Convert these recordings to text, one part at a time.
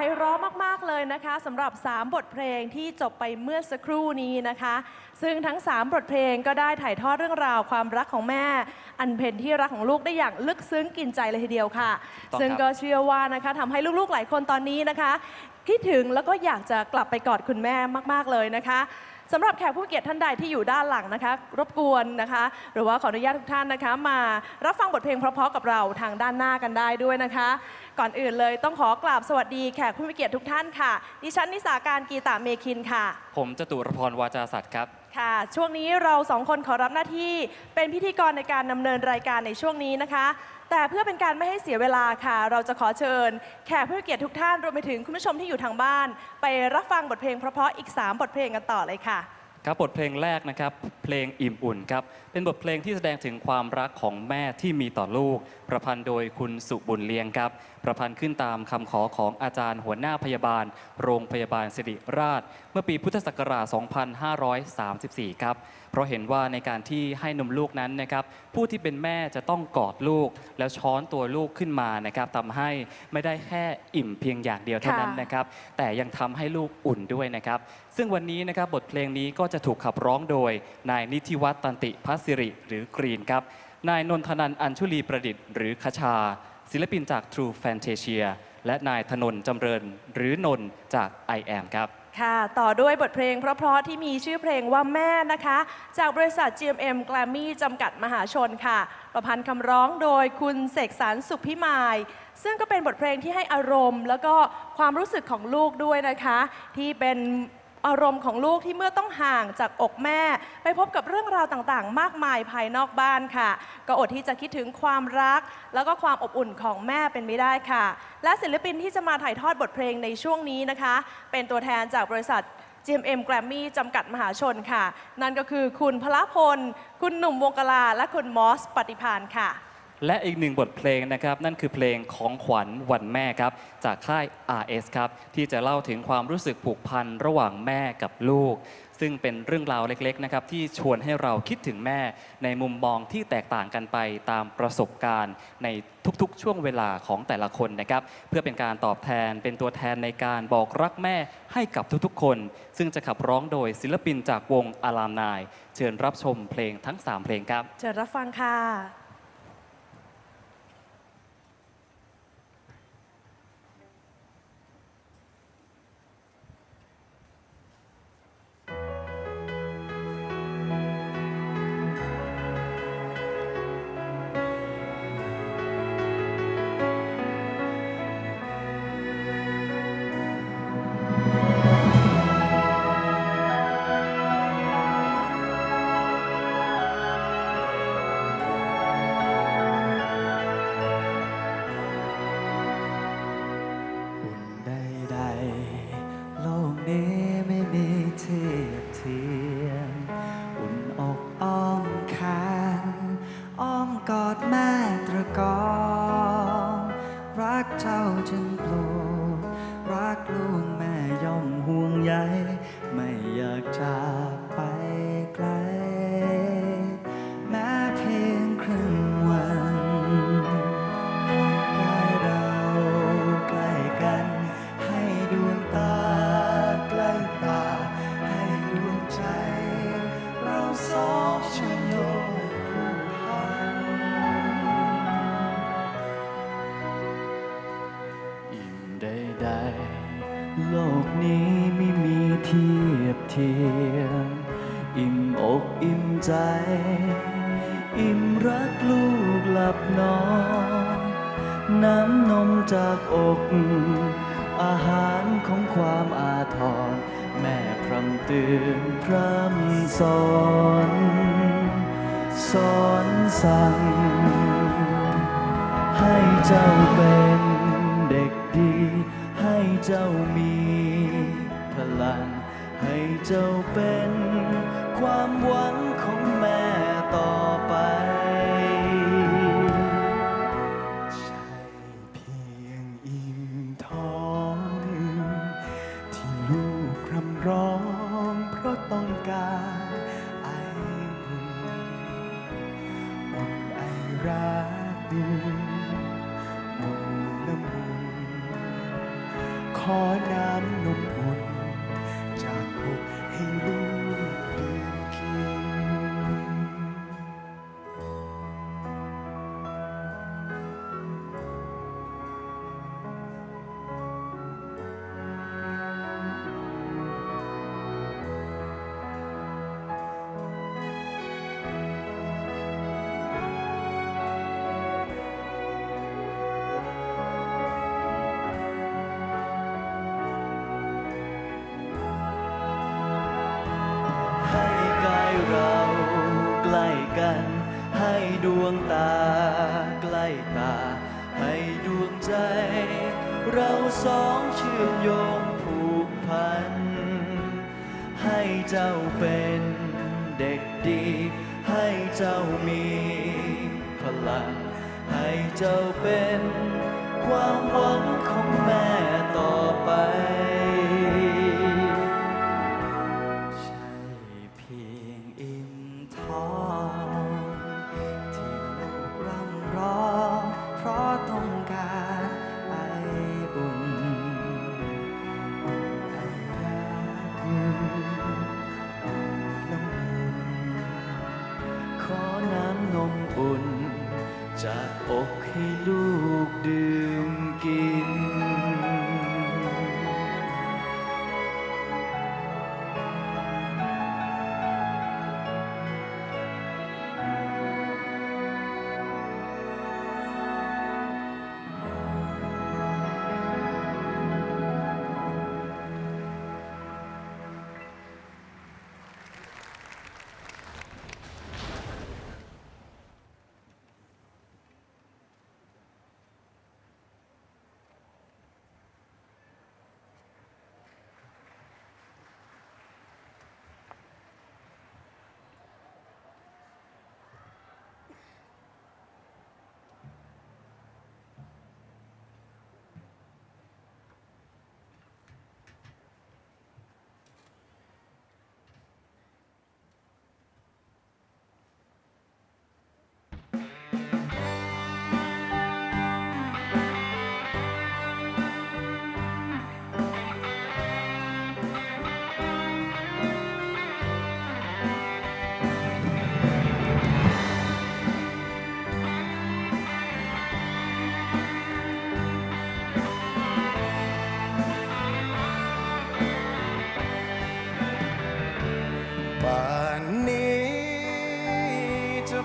ไพเราะมากๆเลยนะคะสำหรับ 3 บทเพลงที่จบไปเมื่อสักครู่นี้นะคะ ซึ่งทั้ง 3 บทเพลงก็ได้ถ่ายทอดเรื่องราวความรักของแม่ อันเป็นที่รักของลูกได้อย่างลึกซึ้งกินใจเลยทีเดียวค่ะ ต้องซึ่งครับก็เชื่อว่านะคะทำให้ลูกๆหลายคนตอนนี้นะคะคิดถึงแล้วก็อยากจะกลับไปกอดคุณแม่มากๆเลยนะคะ สำหรับแขกผู้เกียรติท่านใดที่อยู่ด้านหลังนะคะ รบกวนนะคะ หรือว่าขออนุญาตทุกท่านนะคะ มารับฟังบทเพลงเพราะๆกับเราทางด้านหน้ากันได้ด้วยนะคะ ก่อนอื่นเลยต้องขอกราบสวัสดีแขกผู้มีเกียรติทุกท่านค่ะ ดิฉันนิสาการกีตาเมคินค่ะ ผมจตุรพรวาจาสัตว์ครับ ค่ะ ช่วงนี้เราสองคนขอรับหน้าที่เป็นพิธีกรในการดำเนินรายการในช่วงนี้นะคะ แต่เพื่อเป็นการไม่ให้เสียเวลาค่ะ เราจะขอเชิญ แขกผู้มีเกียรติทุกท่านรวมไปถึงคุณผู้ชมที่อยู่ทางบ้าน ไปรับฟังบทเพลงเพราะๆอีก 3 บทเพลงกันต่อเลยค่ะ ครับบทเพลงแรกนะครับ เพลงอิ่มอุ่นครับ เป็นบทเพลงที่แสดงถึงความรักของแม่ที่มีต่อลูก ประพันธ์โดยคุณสุบุญเลียงครับ ประพันธ์ขึ้นตามคำขอของอาจารย์หัวหน้าพยาบาล โรงพยาบาลสิริราช เมื่อปีพุทธศักราช 2534 ครับ เพราะเห็นว่าในการที่ให้นมลูกนั้นนะครับ ผู้ที่เป็นแม่จะต้องกอดลูก แล้วช้อนตัวลูกขึ้นมานะครับทำให้ไม่ได้แค่อิ่มเพียงอย่างเดียวเท่านั้นค่ะนะครับ แต่ยังทำให้ลูกอุ่นด้วยนะครับ ซึ่งวันนี้นะครับบทเพลงนี้ก็จะถูกขับร้องโดยนายนิติวัฒน์ตันติพัสสิริหรือกรีนครับนายนนทนันท์อัญชุลีประดิษฐ์หรือคชา ศิลปินจาก True Fantasia และนายธนน์จำเริญหรือนนท์จาก I am ครับ ค่ะ ต่อด้วยบทเพลงเพราะๆที่มีชื่อเพลงว่าแม่นะคะ จากบริษัท GMM Grammy จำกัดมหาชนค่ะ ประพันธ์คำร้องโดยคุณเสกสรรสุขพิมาย ซึ่งก็เป็นบทเพลงที่ให้อารมณ์ แล้วก็ความรู้สึกของลูกด้วยนะคะ ที่เป็น อารมณ์ของลูกที่เมื่อต้องห่างจากอกแม่ ไปพบกับเรื่องราวต่างๆ มากมายภายนอกบ้านค่ะ ก็อดที่จะคิดถึงความรัก แล้วก็ความอบอุ่นของแม่เป็นไม่ได้ค่ะ และศิลปินที่จะมาถ่ายทอดบทเพลงในช่วงนี้นะคะ เป็นตัวแทนจากบริษัท GMM Grammy จำกัดมหาชนค่ะ นั่นก็คือคุณพละพล คุณหนุ่มวงกลา และคุณมอสปฏิพานค่ะ และอีกหนึ่งบทเพลงนะครับ นั่นคือเพลงของขวัญวันแม่ครับ จากค่าย RS ครับ ที่จะเล่าถึงความรู้สึกผูกพันระหว่างแม่กับลูก ซึ่งเป็นเรื่องราวเล็กๆนะครับที่ชวนให้เราคิดถึงแม่ ในมุมมองที่แตกต่างกันไปตามประสบการณ์ ในทุกๆ ช่วงเวลาของแต่ละคนนะครับ เพื่อเป็นการตอบแทนเป็นตัวแทนในการบอกรักแม่ให้กับทุกๆ คน ซึ่งจะขับร้องโดยศิลปินจากวงอารามนาย เชิญรับชมเพลงทั้งสามเพลงครับ เชิญรับฟังค่ะ สอนสั่ง ให้เจ้าเป็นเด็กดี ให้เจ้ามีพลัง ให้เจ้าเป็นความหวัง ดวงตาใกล้ตา ให้ดวงใจ เราสองเชื่อมโยงผูกพัน ให้เจ้าเป็นเด็กดี ให้เจ้ามีพลัง ให้เจ้าเป็นความหวังของแม่ต่อไปใช่เพียงอิ่มท้อง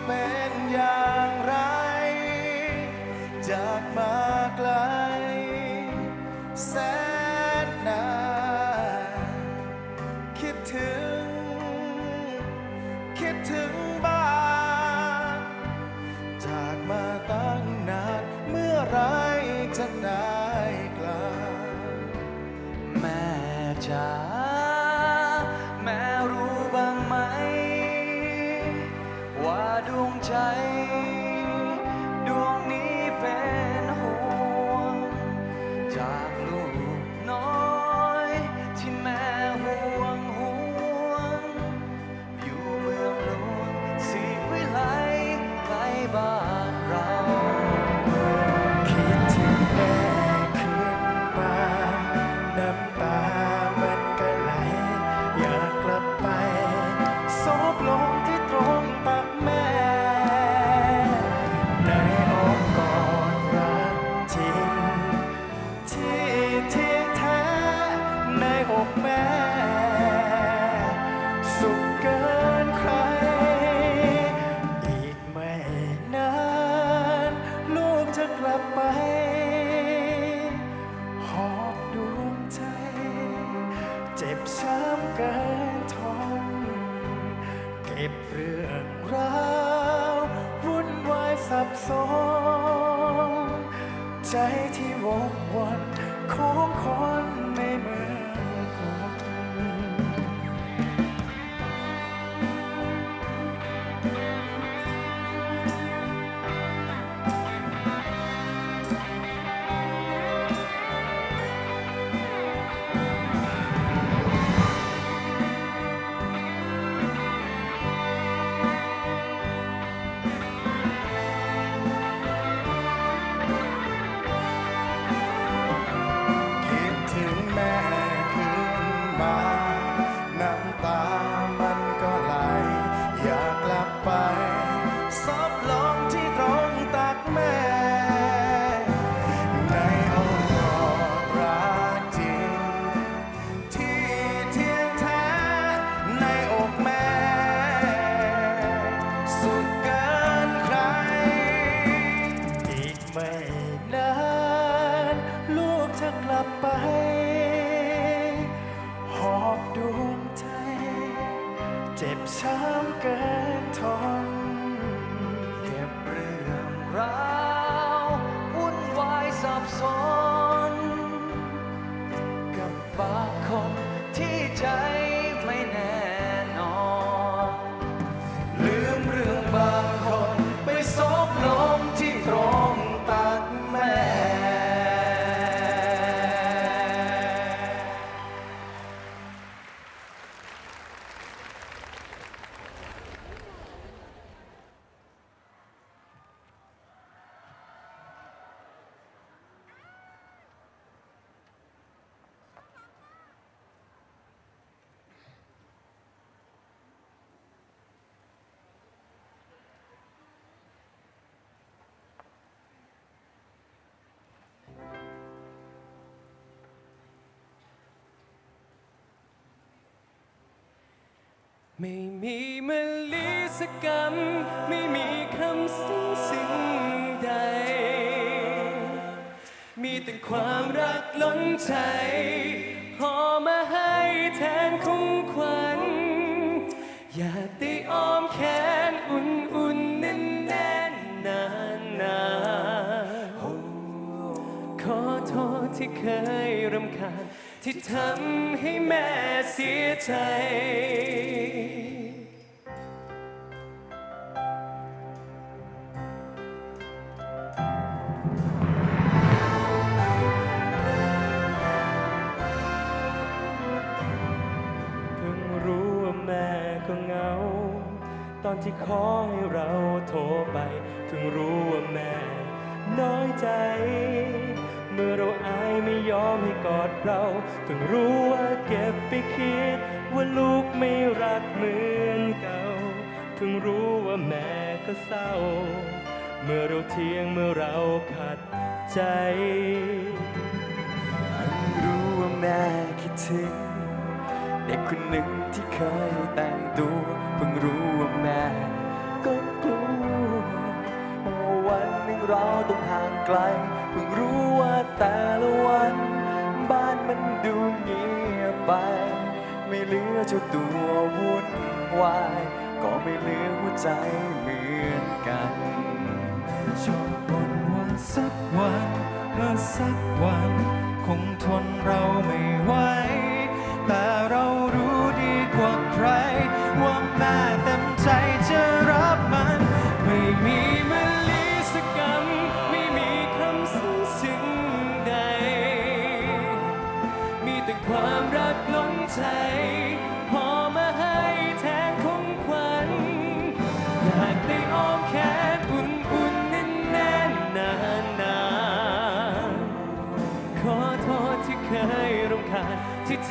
เป็นอย่างไร จากมา บไป หอบดวงใจ เจ็บช้ำเกินทน เก็บเรื่องราววุ่นวายสับสน ไม่มีมลีสกรรม ไม่มีคำซึ้งสิ่งใด มีแต่ความรักล้นใจหอมาให้แทนของขวัญ อยากได้อ้อมแขนอุ่นๆแน่นแน่นนานนานขอโทษที่เคยรำคาญ ที่ทำให้แม่เสียใจ เพิ่งรู้ว่าแม่ก็เหงา ตอนที่ขอให้เราโทรไป เพิ่งรู้ว่าแม่น้อยใจ เมื่อเราอายไม่ยอมให้กอดเราเพิ่งรู้ว่าเก็บไปคิด ว่าลูกไม่รักเหมือนเก่าเพิ่งรู้ว่าแม่ก็เศร้า เมื่อเราเที่ยงเมื่อเราขัดใจรู้ว่าแม่คิดถึงเด็กคนหนึ่งที่เคยแต่งตัวเพิ่งรู้ว่าแม่ เราต้องห่างไกล เพิ่งรู้ว่าแต่ละวัน บ้านมันดูเงียบไป ไม่เหลือเจ้าตัววุ่นวาย ก็ไม่เหลือหัวใจเหมือนกันชอบบนว่าสักวันเออสักวัน คงทนเราไม่ไหว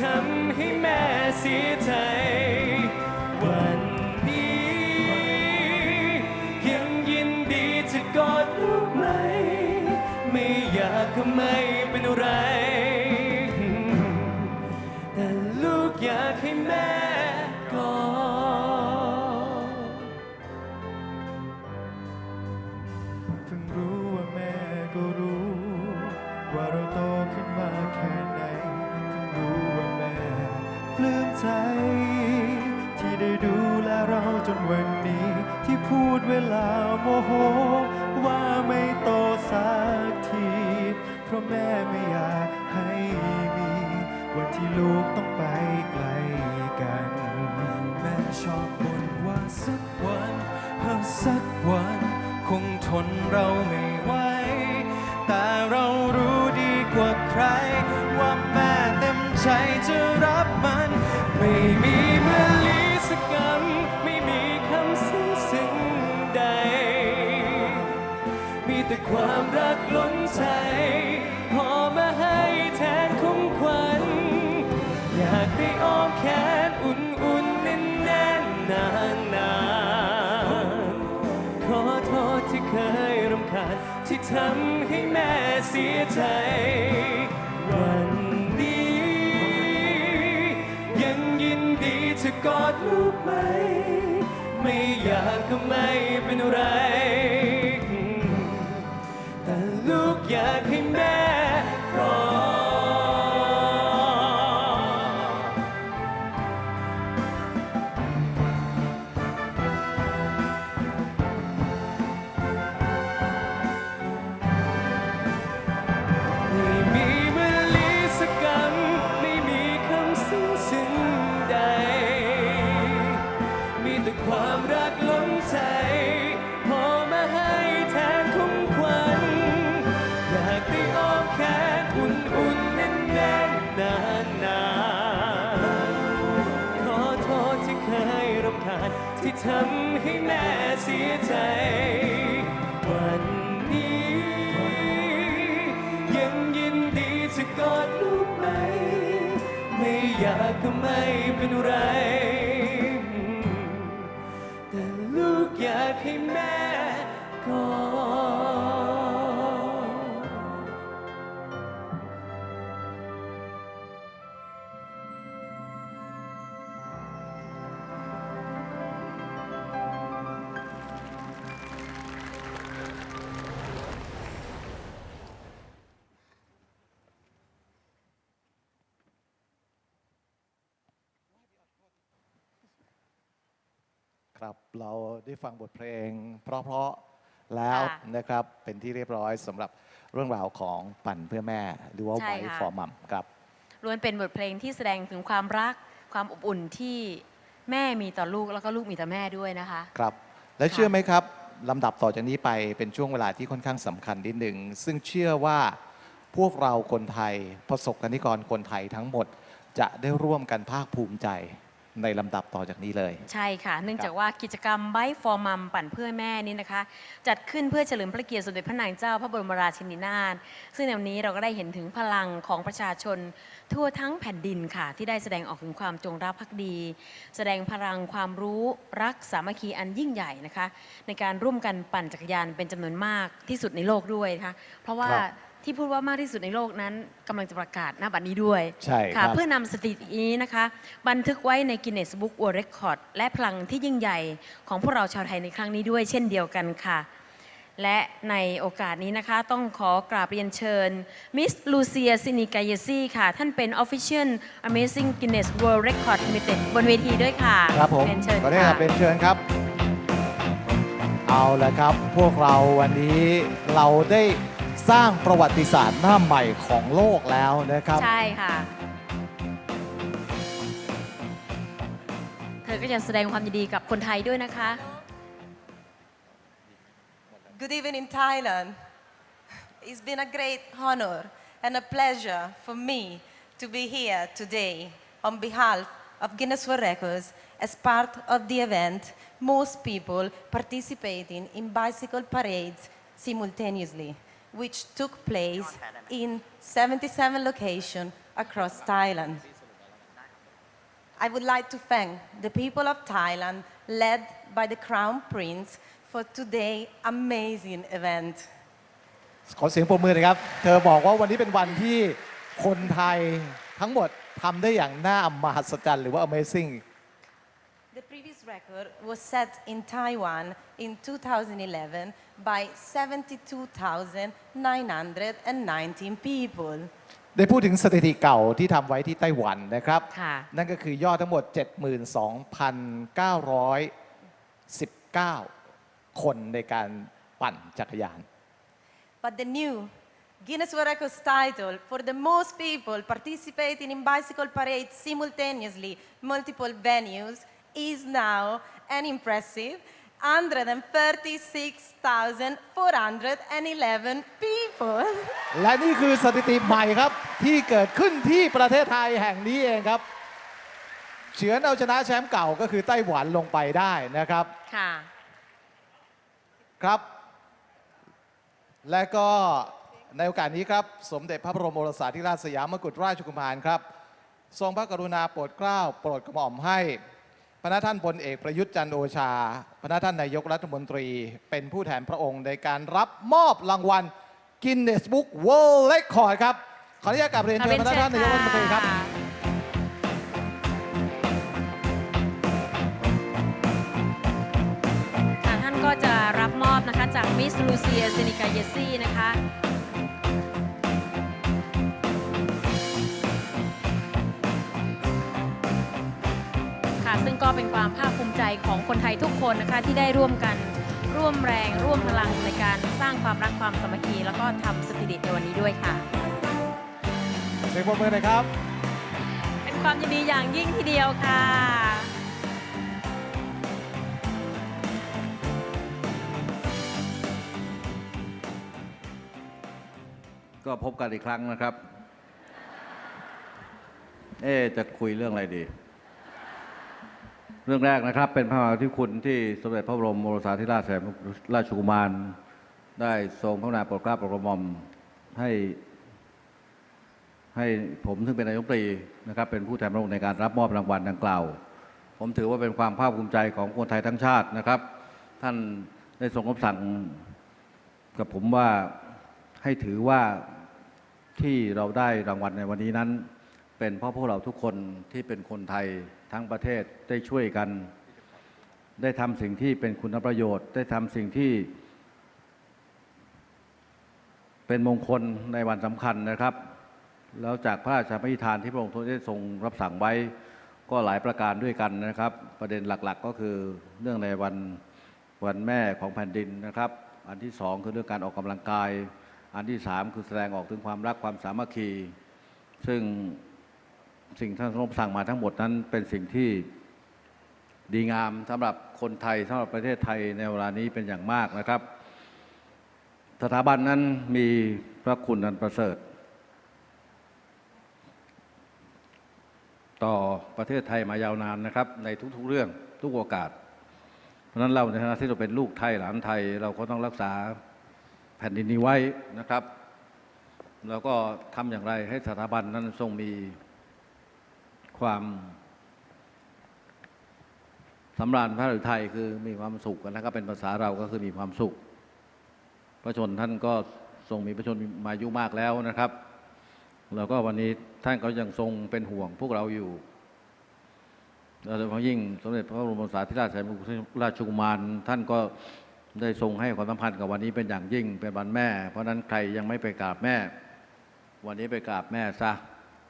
ทำให้แม่เสียใจ ความรักล้นใจพอมาให้แทนของขวัญอยากได้อ้อมแขนอุ่นๆแน่นแน่นนานนานขอโทษที่เคยรำคาญที่ทำให้แม่เสียใจวันนี้ยังยินดีจะกอดลูกไหม ไม่อยากก็ไม่เป็นไร ครับเราได้ฟังบทเพลง เพราะๆแล้วค่ะนะครับเป็นที่เรียบร้อยสำหรับเรื่องราวของปั่นเพื่อแม่ หรือว่าใช่ไว้ค่ะ ฟอร์มัมครับล้วนเป็นบทเพลงที่แสดงถึงความรักความอบอุ่นที่แม่มีต่อลูกแล้วก็ลูกมีต่อแม่ด้วยนะคะ ครับ และเชื่อไหมครับลำดับต่อจากนี้ไปเป็นช่วงเวลาที่ค่อนข้างสำคัญนิดหนึ่งซึ่งเชื่อว่าพวกเราคนไทยประสบกนิกรคนไทยทั้งหมด จะได้ร่วมกันภาคภูมิใจ ในลำดับต่อจากนี้เลย ใช่ค่ะ เนื่องจากว่ากิจกรรมไบฟอร์มัมปั่นเพื่อแม่นี้นะคะ จัดขึ้นเพื่อเฉลิมพระเกียรติสมเด็จพระนางเจ้าพระบรมราชินีนาถซึ่งในวันนี้เราก็ได้เห็นถึงพลังของประชาชน ทั่วทั้งแผ่นดินค่ะ ที่ได้แสดงออกถึงความจงรักภักดี แสดงพลังความรู้รักสามัคคีอันยิ่งใหญ่นะคะ ในการร่วมกันปั่นจักรยานเป็นจำนวนมากที่สุดในโลกด้วยนะคะเพราะว่าครับ ที่พูดว่ามากที่สุดในโลกนั้นกำลังจะประกาศหน้าบัดนี้ด้วยใช่ครัค่ะบ เพื่อนำสถิตินี้นะคะ บันทึกไว้ใน Guinness Book World Record และพลังที่ยิ่งใหญ่ของพวกเราชาวไทยในครั้งนี้ด้วยเช่นเดียวกันค่ะ และในโอกาสนี้นะคะ ต้องขอกราบเรียนเชิญมิสลูเซียซินิกายซีค่ะ ท่านเป็น Official Amazing Guinness World Record Limited บนเวทีด้วยค่ะครับผมเรียนเชิญก็ได้ค่ะ ครับเป็นเชิญครับ เอาละครับ พวกเราวันนี้เราได้ สร้างประวัติศาสตร์หน้าใหม่ของโลกแล้วนะครับ ใช่ค่ะ เธอก็จะแสดงความยินดีกับคนไทยด้วยนะคะ Good evening, Thailand. It's been a great honor and a pleasure for me to be here today on behalf of Guinness World Records as part of the event. Most people participating in bicycle parades simultaneously, which took place in 77 locations across Thailand. I would like to thank the people of Thailand, led by the Crown Prince, for today's amazing event. ขอเสียงปรบมือหนะครับ เธอบอกว่าวันนี้เป็นวันที่คนไทยทั้งหมดทำได้อย่างน่ามหัศจรรย์หรือว่า Amazing The previous record was set in Taiwan in 2011 by 72,919 people. ได้พูดถึงสถิติเก่าที่ทำไว้ที่ไต้หวันนะครับ ค่ะ นั่นก็คือยอดทั้งหมด 72,919 คนในการปั่นจักรยาน But the new Guinness World Records title for the most people participating in bicycle parades simultaneously, multiple venues, is now an impressive 136,411 people. และนี่คือสถิติใหม่ครับ ที่เกิดขึ้นที่ประเทศไทยแห่งนี้เองครับ เฉือนเอาชนะแชมป์เก่าก็คือไต้หวันลงไปได้นะครับ ค่ะ ครับ และก็ในโอกาสนี้ครับ สมเด็จพระบรมโอรสาธิราชสยามกุฎราชกุมารครับ ทรงพระกรุณาโปรดเกล้าโปรดกระหม่อมให้ พระท่านพลเอกประยุทธ์จันทร์โอชา พระท่านนายกรัฐมนตรีเป็นผู้แทนพระองค์ในการรับมอบรางวัล Guinness Book World Record ครับ ขออนุญาตกลับเรียนเชิญพระท่านนายกรัฐมนตรีครับค่ะท่านก็จะรับมอบนะคะจากมิสลูเซียเซนิกาเยซี่นะคะ ก็เป็นความภาคภูมิใจของคนไทยทุกคนนะคะที่ได้ร่วมกันร่วมแรงร่วมพลังในการสร้างความรักความสามัคคี แล้วก็ทำสถิติในวันนี้ด้วยค่ะเสียงปรบมือหน่อยครับ เป็นความยินดีอย่างยิ่งทีเดียวค่ะ ก็พบกันอีกครั้งนะครับ เอ๊ะจะคุยเรื่องอะไรดี เรื่องแรกนะครับ เป็นพระมหากรุณาธิคุณที่สมเด็จพระบรมโอรสาธิราชสามราชกุมาร ได้ทรงพระกรุณาโปรดเกล้าโปรดกระหม่อมให้ ให้ผมซึ่งเป็นนายกตรีนะครับ เป็นผู้แทนพระองค์ในการรับมอบรางวัลดังกล่าว ผมถือว่าเป็นความภาคภูมิใจของคนไทยทั้งชาตินะครับ ท่านได้ทรงคำสั่งกับผมว่าให้ถือว่าที่เราได้รางวัลในวันนี้นั้น เป็นเพราะพวกเราทุกคนที่เป็นคนไทยทั้งประเทศได้ช่วยกัน ได้ทำสิ่งที่เป็นคุณประโยชน์ ได้ทำสิ่งที่ เป็นมงคลในวันสำคัญนะครับ แล้วจากพระราชปณิธทานที่พระองค์ได้ทรงรับสั่งไว้ก็หลายประการด้วยกันนะครับ ประเด็นหลักๆ ก็คือเรื่องในวันวันแม่ของแผ่นดินนะครับ อันที่สองคือเรื่องการออกกำลังกาย อันที่สามคือแสดงออกถึงความรักความสามัคคี ซึ่ง สิ่งที่ท่านทรงสั่งมาทั้งหมดนั้นเป็นสิ่งที่ดีงามสำหรับคนไทยสำหรับประเทศไทยในเวลานี้เป็นอย่างมากนะครับ สถาบันนั้นมีพระคุณอันประเสริฐ ต่อประเทศไทยมายาวนานนะครับ ในทุกๆเรื่องทุกโอกาส เพราะฉะนั้นเราในฐานะที่เราเป็นลูกไทยหลานไทย เราก็ต้องรักษาแผ่นดินนี้ไว้นะครับ แล้วก็ทำอย่างไรให้สถาบันนั้นทรงมี ความสำราญพระฤทัยคือมีความสุขนะครับเป็นภาษาเราก็คือมีความสุข พระชนท่านก็ทรงมีพระชนมายุมากแล้วนะครับ แล้วก็วันนี้ท่านก็ยังทรงเป็นห่วงพวกเราอยู่โดยเฉพาะยิ่งสมเด็จพระบรมสารีราชสยามกุฎราชกุมารท่านก็ได้ทรงให้ความสำคัญกับวันนี้เป็นอย่างยิ่งเป็นวันแม่ เพราะนั้นใครยังไม่ไปกราบแม่ วันนี้ไปกราบแม่ซะ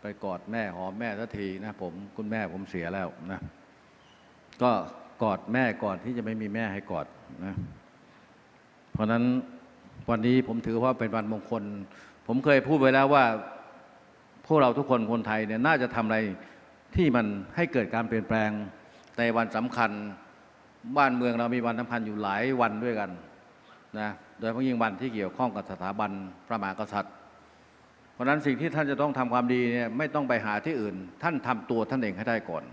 ไปกอดแม่หอมแม่สักทีนะผมคุณแม่ผมเสียแล้วนะ ก็กอดแม่ก่อนที่จะไม่มีแม่ให้กอดนะ เพราะนั้นวันนี้ผมถือว่าเป็นวันมงคล ผมเคยพูดไว้แล้วว่า พวกเราทุกคนคนไทยเนี่ยน่าจะทำอะไรที่มันให้เกิดการเปลี่ยนแปลงในวันสำคัญบ้านเมืองเรามีวันสำคัญอยู่หลายวันด้วยกันนะโดยเฉพาะยิ่งวันที่เกี่ยวข้องกับสถาบันพระมหากษัตริย์ เพราะนั้นสิ่งที่ท่านจะต้องทำความดีเนี่ยไม่ต้องไปหาที่อื่น ท่านทำตัวท่านเองให้ได้ก่อน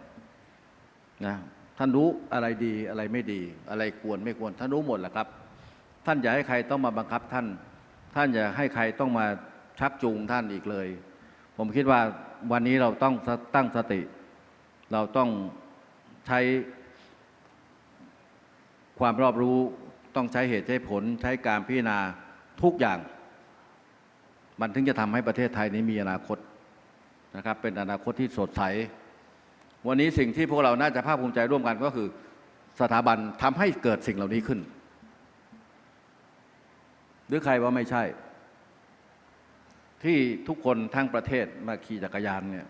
นะท่านรู้อะไรดีอะไรไม่ดี อะไรควรไม่ควรท่านรู้หมดแหละครับ ท่านอย่าให้ใครต้องมาบังคับท่าน ท่านอย่าให้ใครต้องมาชักจูงท่านอีกเลย ผมคิดว่าวันนี้เราต้องตั้งสติ เราต้องใช้ความรอบรู้ต้องใช้เหตุใช้ผลใช้การพิจารณาทุกอย่าง มันถึงจะทำให้ประเทศไทยนี้มีอนาคตนะครับ เป็นอนาคตที่สดใส วันนี้สิ่งที่พวกเราน่าจะภาคภูมิใจร่วมกันก็คือสถาบันทำให้เกิดสิ่งเหล่านี้ขึ้น หรือใครว่าไม่ใช่ ที่ทุกคนทั้งประเทศมาขี่จักรยานเนี่ย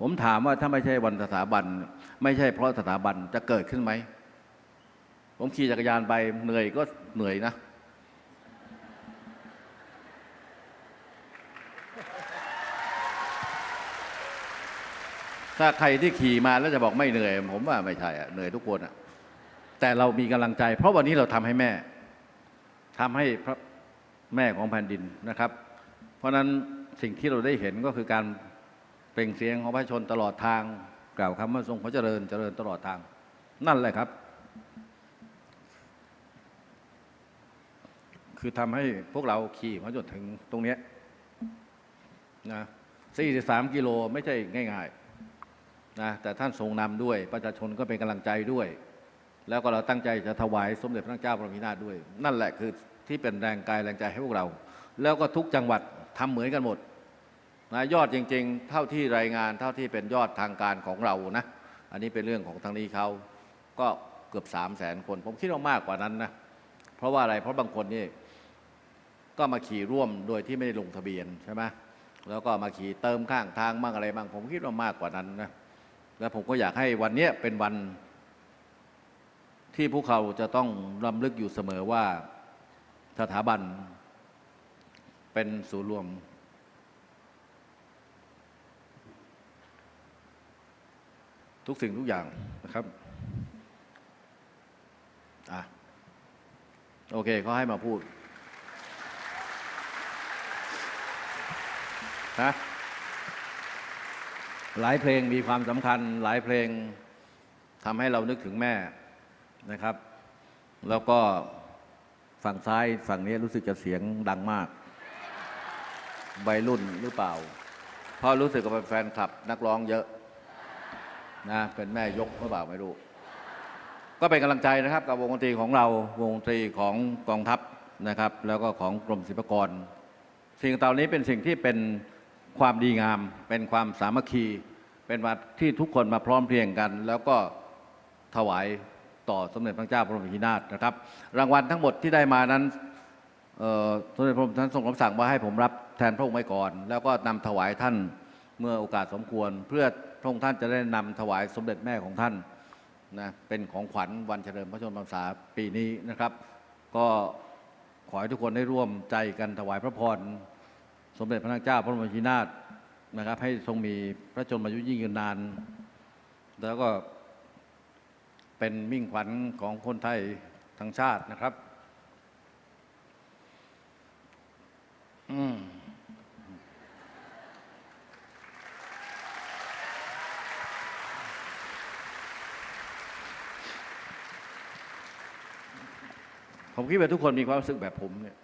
ผมถามว่าถ้าไม่ใช่วันสถาบัน ไม่ใช่เพราะสถาบันจะเกิดขึ้นไหม ผมขี่จักรยานไปเหนื่อยก็เหนื่อยนะ ถ้าใครที่ขี่มาแล้วจะบอกไม่เหนื่อย ผมว่าไม่ใช่อะเหนื่อยทุกคนอะแต่เรามีกำลังใจ เพราะวันนี้เราทำให้แม่ทำให้พระแม่ของแผ่นดินนะครับ เพราะฉะนั้นสิ่งที่เราได้เห็นก็คือการเปล่งเสียงของพระชนตลอดทางกล่าวคำว่าทรงพระเจริญเจริญตลอดทาง นั่นแหละครับ คือทำให้พวกเราขี่มาจนถึงตรงเนี้นะ43กิโลไม่ใช่ง่าย ๆ นะแต่ท่านทรงนำด้วย ประชาชนก็เป็นกำลังใจด้วย แล้วก็เราตั้งใจจะถวายสมเด็จพระนางเจ้าพระพินาถด้วย นั่นแหละคือที่เป็นแรงกายแรงใจให้พวกเรา แล้วก็ทุกจังหวัดทำเหมือนกันหมดนะยอดจริง ๆ เท่าที่รายงานเท่าที่เป็นยอดทางการของเรานะ อันนี้เป็นเรื่องของทางนี้เขาก็เกือบ3 0 0แสนคน ผมคิดว่ามากกว่านั้นนะเพราะว่าอะไรเพราะบางคนนี่ก็มาขี่ร่วมโดยที่ไม่ได้ลงทะเบียนใช่ไหมแล้วก็มาขี่เติมข้างทางบ้างอะไรบ้างผมคิดว่ามากกว่านั้นนะ และผมก็อยากให้วันนี้เป็นวันที่พวกเขาจะต้องรำลึกอยู่เสมอว่าสถาบันเป็นศูนย์รวม ทุกสิ่งทุกอย่างนะครับอะโอเคเขาให้มาพูดนะ หลายเพลงมีความสำคัญ หลายเพลงทำให้เรานึกถึงแม่นะครับ แล้วก็ฝั่งซ้ายฝั่งนี้รู้สึกจะเสียงดังมากวัยรุ่นหรือเปล่า เพราะรู้สึกกับแฟนคลับนักร้องเยอะนะเป็นแม่ยกหรือเปล่าไม่รู้ ก็เป็นกำลังใจนะครับ กับวงดนตรีของเราวงดนตรีของกองทัพนะครับ แล้วก็ของกรมศิลปากร สิ่งเหล่านี้เป็นสิ่งที่เป็น ความดีงาม เป็นความสามัคคี เป็นวันที่ทุกคนมาพร้อมเพรียงกัน แล้วก็ถวายต่อสมเด็จพระเจ้าพระบรมชินาถนะครับ รางวัลทั้งหมดที่ได้มานั้นสมเด็จพระองค์ท่านทรงรับสั่งว่าให้ผมรับแทนพระองค์ไว้ก่อน แล้วก็นำถวายท่านเมื่อโอกาสสมควร เพื่อพระองค์ท่านจะได้นำถวายสมเด็จแม่ของท่านนะเป็นของขวัญวันเฉลิมพระชนมพรรษาปีนี้นะครับ ก็ขอให้ทุกคนได้ร่วมใจกันถวายพระพร สมเด็จพระนางเจ้าพระบรมชินาถนะครับ ให้ทรงมีพระชนมายุยิ่งยืนนาน แล้วก็เป็นมิ่งขวัญของคนไทยทั้งชาตินะครับอืมผมคิดว่าทุกคนมีความรู้สึกแบบผมเนี่ย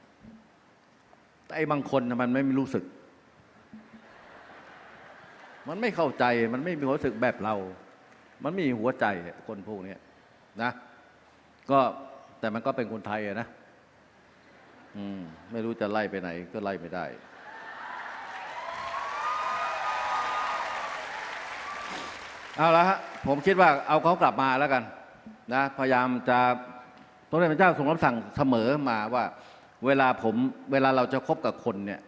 ไอ้บางคนมันไม่รู้สึก มันไม่เข้าใจมันไม่มีความรู้สึกแบบเรา มันไม่มีหัวใจคนพวกนี้นะ ก็แต่มันก็เป็นคนไทยนะอืมไม่รู้จะไล่ไปไหน ก็ไล่ไม่ได้เอาละฮะผมคิดว่าเอาเขากลับมาแล้วกัน นะ พยายามจะพระเดชพระเจ้าทรงรับสั่งเสมอมาว่า เวลาผมเวลาเราจะคบกับคนเนี่ย